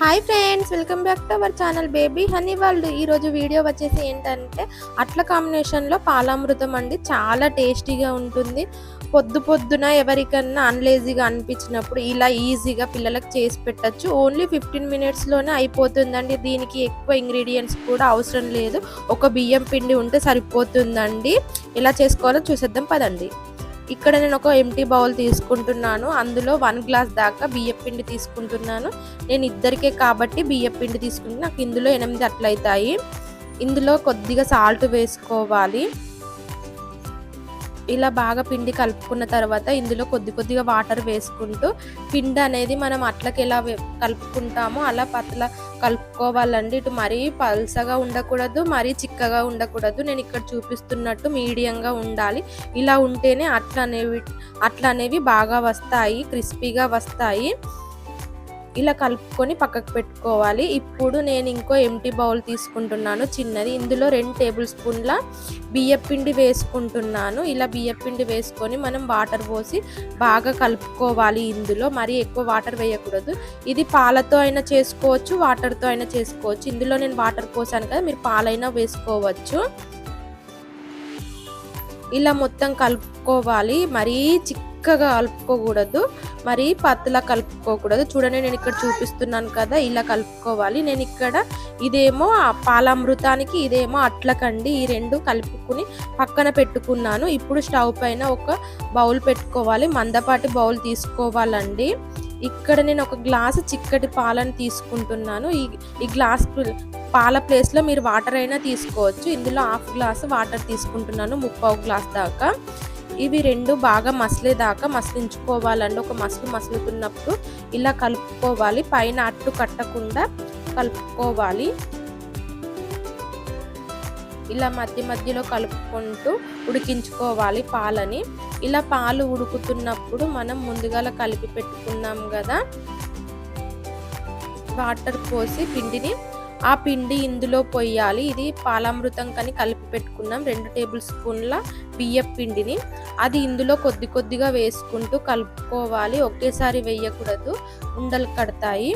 Hi friends welcome back to our channel baby honey వాళ్ళు ఈరోజు video వచ్చేసి ఏంటంటే అట్ల కాంబినేషన్లో పాలామృతం అండి. చాలా టేస్టీగా ఉంటుంది. పొద్దు పొద్దున ఎవరికన్నా అన్లేజీగా అనిపించినప్పుడు ఇలా ఈజీగా పిల్లలకు చేసి పెట్టచ్చు. ఓన్లీ ఫిఫ్టీన్ మినిట్స్లోనే అయిపోతుందండి. దీనికి ఎక్కువ ఇంగ్రీడియంట్స్ కూడా అవసరం లేదు. ఒక బియ్యం పిండి ఉంటే సరిపోతుందండి. ఎలా చేసుకోవాలో చూసేద్దాం పదండి. ఇక్కడ నేను ఒక ఎంటీ బౌల్ తీసుకుంటున్నాను. అందులో వన్ గ్లాస్ దాకా బియ్యం పిండి తీసుకుంటున్నాను. నేను ఇద్దరికే కాబట్టి బియ్యం పిండి తీసుకుంటే నాకు ఇందులో ఎనిమిది అట్లయితాయి. ఇందులో కొద్దిగా సాల్ట్ వేసుకోవాలి. ఇలా బాగా పిండి కలుపుకున్న తర్వాత ఇందులో కొద్ది కొద్దిగా వాటర్ వేసుకుంటూ పిండి అనేది మనం అట్లకి ఎలా కలుపుకుంటామో అలా పతల కలుపుకోవాలండి. ఇటు మరీ పల్సగా ఉండకూడదు మరీ చిక్కగా ఉండకూడదు. నేను ఇక్కడ చూపిస్తున్నట్టు మీడియంగా ఉండాలి. ఇలా ఉంటేనే అట్లా అనేవి అట్లా అనేవి బాగా వస్తాయి క్రిస్పీగా వస్తాయి. ఇలా కలుపుకొని పక్కకు పెట్టుకోవాలి. ఇప్పుడు నేను ఇంకో ఎంటీ బౌల్ తీసుకుంటున్నాను. చిన్నది. ఇందులో రెండు టేబుల్ స్పూన్ల బియ్యపిండి వేసుకుంటున్నాను. ఇలా బియ్యపిండి వేసుకొని మనం వాటర్ పోసి బాగా కలుపుకోవాలి ఇందులో. మరీ ఎక్కువ వాటర్ వేయకూడదు. ఇది పాలతో అయినా చేసుకోవచ్చు వాటర్తో అయినా చేసుకోవచ్చు. ఇందులో నేను వాటర్ పోసాను కదా మీరు పాలైనా వేసుకోవచ్చు. ఇలా మొత్తం కలుపుకోవాలి. మరీ చిక్ చిక్కగా కలుపుకోకూడదు. మరి పత్తులా కలుపుకోకూడదు. చూడండి నేను ఇక్కడ చూపిస్తున్నాను కదా ఇలా కలుపుకోవాలి. నేను ఇక్కడ ఇదేమో పాలామృతానికి ఇదేమో అట్లకండి ఈ రెండు కలుపుకుని పక్కన పెట్టుకున్నాను. ఇప్పుడు స్టవ్ పైన ఒక బౌల్ పెట్టుకోవాలి. మందపాటి బౌల్ తీసుకోవాలండి. ఇక్కడ నేను ఒక గ్లాసు చిక్కటి పాలను తీసుకుంటున్నాను. ఈ ఈ గ్లాస్ పాల ప్లేస్లో మీరు వాటర్ అయినా తీసుకోవచ్చు. ఇందులో హాఫ్ గ్లాస్ వాటర్ తీసుకుంటున్నాను ముప్పావు గ్లాస్ దాకా. ఇవి రెండు బాగా మసలేదాకా మసలించుకోవాలండి. ఒక మసలు మసులుతున్నప్పుడు ఇలా కలుపుకోవాలి. పైన అట్టు కట్టకుండా కలుపుకోవాలి. ఇలా మధ్య మధ్యలో కలుపుకుంటూ ఉడికించుకోవాలి పాలని. ఇలా పాలు ఉడుకుతున్నప్పుడు మనం ముందుగా కలిపి పెట్టుకున్నాం కదా వాటర్ పోసి పిండిని ఆ పిండి ఇందులో పోయాలి. ఇది పాలామృతం కని కలిపి పెట్టుకున్నాం. రెండు టేబుల్ స్పూన్ల బియ్యం పిండిని. అది ఇందులో కొద్ది కొద్దిగా వేసుకుంటూ కలుపుకోవాలి. ఒకేసారి వేయకూడదు. ఉండలు కడతాయి.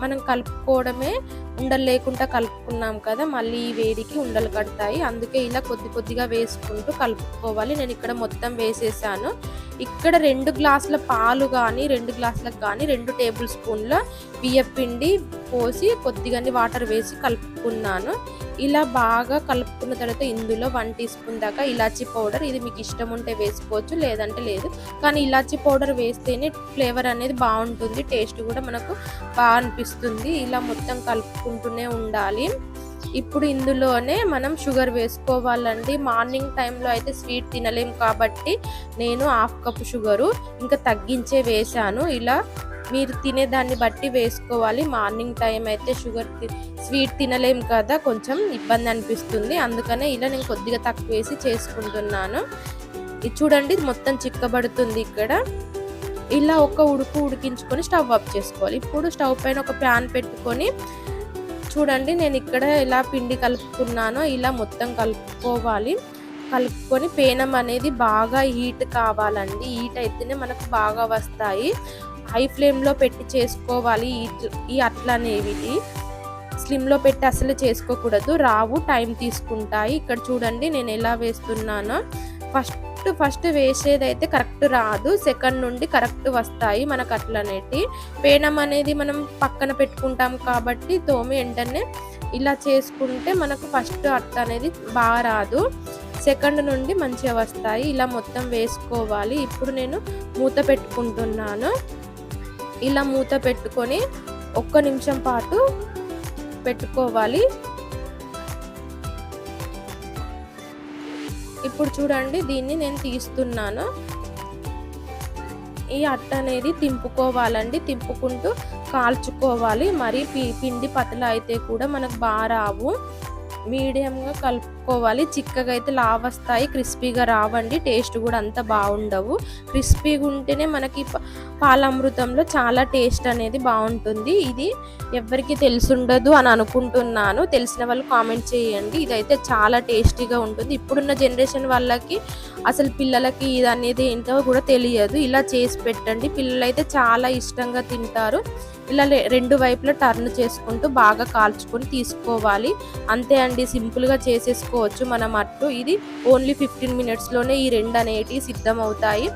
మనం కలుపుకోవడమే ఉండలు లేకుండా కలుపుకున్నాం కదా మళ్ళీ ఈ వేడికి ఉండలు కడతాయి. అందుకే ఇలా కొద్ది కొద్దిగా వేసుకుంటూ కలుపుకోవాలి. నేను ఇక్కడ మొత్తం వేసేసాను. ఇక్కడ రెండు గ్లాసుల పాలు కానీ రెండు గ్లాసులకు కానీ రెండు టేబుల్ స్పూన్ల బియ్యపిండి పోసి కొద్దిగానే వాటర్ వేసి కలుపుకున్నాను. ఇలా బాగా కలుపుకున్న తర్వాత ఇందులో వన్ టీ స్పూన్ దాకా ఇలాచీ పౌడర్. ఇది మీకు ఇష్టం ఉంటే వేసుకోవచ్చు లేదంటే లేదు. కానీ ఇలాచీ పౌడర్ వేస్తేనే ఫ్లేవర్ అనేది బాగుంటుంది టేస్ట్ కూడా మనకు బాగా అనిపిస్తుంది. ఇలా మొత్తం కలుపుకుంటూనే ఉండాలి. ఇప్పుడు ఇందులోనే మనం షుగర్ వేసుకోవాలండి. మార్నింగ్ టైంలో అయితే స్వీట్ తినలేం కాబట్టి నేను హాఫ్ కప్ షుగరు ఇంకా తగ్గించే వేశాను. ఇలా మీరు తినేదాన్ని బట్టి వేసుకోవాలి. మార్నింగ్ టైం అయితే షుగర్ స్వీట్ తినలేం కదా కొంచెం ఇబ్బంది అనిపిస్తుంది. అందుకనే ఇలా నేను కొద్దిగా తక్కువ వేసి చేసుకుంటున్నాను. ఇది చూడండి మొత్తం చిక్కబడుతుంది ఇక్కడ. ఇలా ఒక ఉడుకు ఉడికించుకొని స్టవ్ ఆఫ్ చేసుకోవాలి. ఇప్పుడు స్టవ్ పైన ఒక ప్యాన్ పెట్టుకొని చూడండి నేను ఇక్కడ ఇలా పిండి కలుపుకున్నానో. ఇలా మొత్తం కలుపుకోవాలి. కలుపుకొని పేనం అనేది బాగా హీట్ కావాలండి. హీట్ అయితేనే మనకు బాగా వస్తాయి. హై ఫ్లేమ్లో పెట్టి చేసుకోవాలి. ఈ అట్ల అనేవి స్లిమ్లో పెట్టి అసలు చేసుకోకూడదు. రావు టైం తీసుకుంటాయి. ఇక్కడ చూడండి నేను ఎలా వేస్తున్నానో. ఫస్ట్ ఫస్ట్ వేసేదైతే కరెక్ట్ రాదు. సెకండ్ నుండి కరెక్ట్ వస్తాయి మనకు అట్లనేటి. పేనం అనేది మనం పక్కన పెట్టుకుంటాం కాబట్టి తోమి వెంటనే ఇలా చేసుకుంటే మనకు ఫస్ట్ అట్ట అనేది బాగా రాదు. సెకండ్ నుండి మంచిగా వస్తాయి. ఇలా మొత్తం వేసుకోవాలి. ఇప్పుడు నేను మూత పెట్టుకుంటున్నాను. ఇలా మూత పెట్టుకొని ఒక్క నిమిషం పాటు పెట్టుకోవాలి. ఇప్పుడు చూడండి దీన్ని నేను తీస్తున్నాను. ఈ అట్ట అనేది తింపుకోవాలండి. తింపుకుంటూ కాల్చుకోవాలి. మరి పిండి పతలు అయితే కూడా మనకు బాగా రావు. మీడియంగా కలుపు చేసుకోవాలి చిక్కగా అయితే లావస్తాయి. వస్తాయి క్రిస్పీగా రావండి. టేస్ట్ కూడా అంత బాగుండవు. క్రిస్పీగా ఉంటేనే మనకి ప- పాలామృతంలో చాలా టేస్ట్ అనేది బాగుంటుంది. ఇది ఎవరికి తెలుసుండదు అని అనుకుంటున్నాను. తెలిసిన వాళ్ళు కామెంట్ చేయండి. ఇదైతే చాలా టేస్టీగా ఉంటుంది. ఇప్పుడున్న జనరేషన్ వాళ్ళకి అసలు పిల్లలకి ఇది అనేది ఏంటో కూడా తెలియదు. ఇలా చేసి పెట్టండి. పిల్లలైతే చాలా ఇష్టంగా తింటారు. ఇలా లే- రెండు వైపులా టర్న్ చేసుకుంటూ బాగా కాల్చుకొని తీసుకోవాలి. అంతే అండి. సింపుల్గా చేసుకోవచ్చు మనం అట్టు ఇది ఓన్లీ ఫిఫ్టీన్ మినిట్స్లోనే ఈ రెండు అనేటివి సిద్ధం అవుతాయి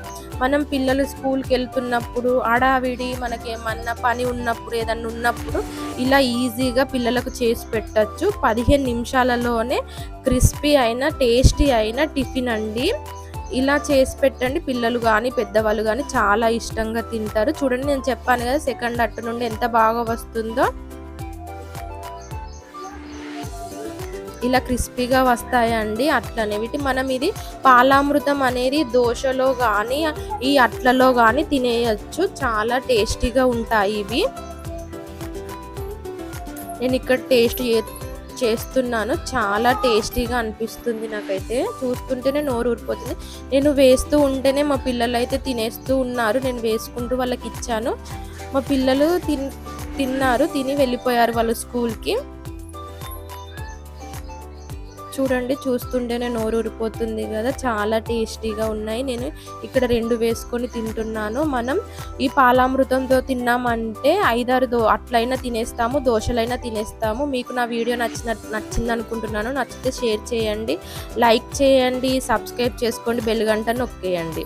మనం పిల్లలు స్కూల్కి వెళ్తున్నప్పుడు ఆడావిడి మనకి ఏమన్నా పని ఉన్నప్పుడు ఏదన్నా ఉన్నప్పుడు ఇలా ఈజీగా పిల్లలకు చేసి పెట్టచ్చు. పదిహేను నిమిషాలలోనే క్రిస్పీ అయిన టేస్టీ అయిన టిఫిన్ అండి. ఇలా చేసి పెట్టండి. పిల్లలు కానీ పెద్దవాళ్ళు కానీ చాలా ఇష్టంగా తింటారు. చూడండి నేను చెప్పాను కదా సెకండ్ అట్టు నుండి ఎంత బాగా వస్తుందో. ఇలా క్రిస్పీగా వస్తాయండి అట్లనే. వీటి మనం ఇది పాలామృతం అనేది దోశలో కానీ ఈ అట్లలో కానీ తినేయచ్చు. చాలా టేస్టీగా ఉంటాయి ఇవి. నేను ఇక్కడ టేస్ట్ చే- చేస్తున్నాను. చాలా టేస్టీగా అనిపిస్తుంది నాకైతే. చూస్తుంటేనే నోరు ఊరిపోతుంది. నేను వేస్తూ ఉంటేనే మా పిల్లలు అయితే తినేస్తూ ఉన్నారు. నేను వేసుకుంటూ వాళ్ళకి ఇచ్చాను మా పిల్లలు తిన్ తిన్నారు. తిని వెళ్ళిపోయారు వాళ్ళు స్కూల్కి. చూడండి చూస్తుంటేనే నోరు ఊరిపోతుంది కదా. చాలా టేస్టీగా ఉన్నాయి. నేను ఇక్కడ రెండు వేసుకొని తింటున్నాను. మనం ఈ పాలామృతంతో తిన్నామంటే ఐదారు దో అట్లయినా తినేస్తాము దోశలైనా తినేస్తాము. మీకు నా వీడియో నచ్చిన నచ్చింది అనుకుంటున్నాను నచ్చితే షేర్ చేయండి లైక్ చేయండి సబ్స్క్రైబ్ చేసుకోండి బెల్ గంట నొక్కేయండి.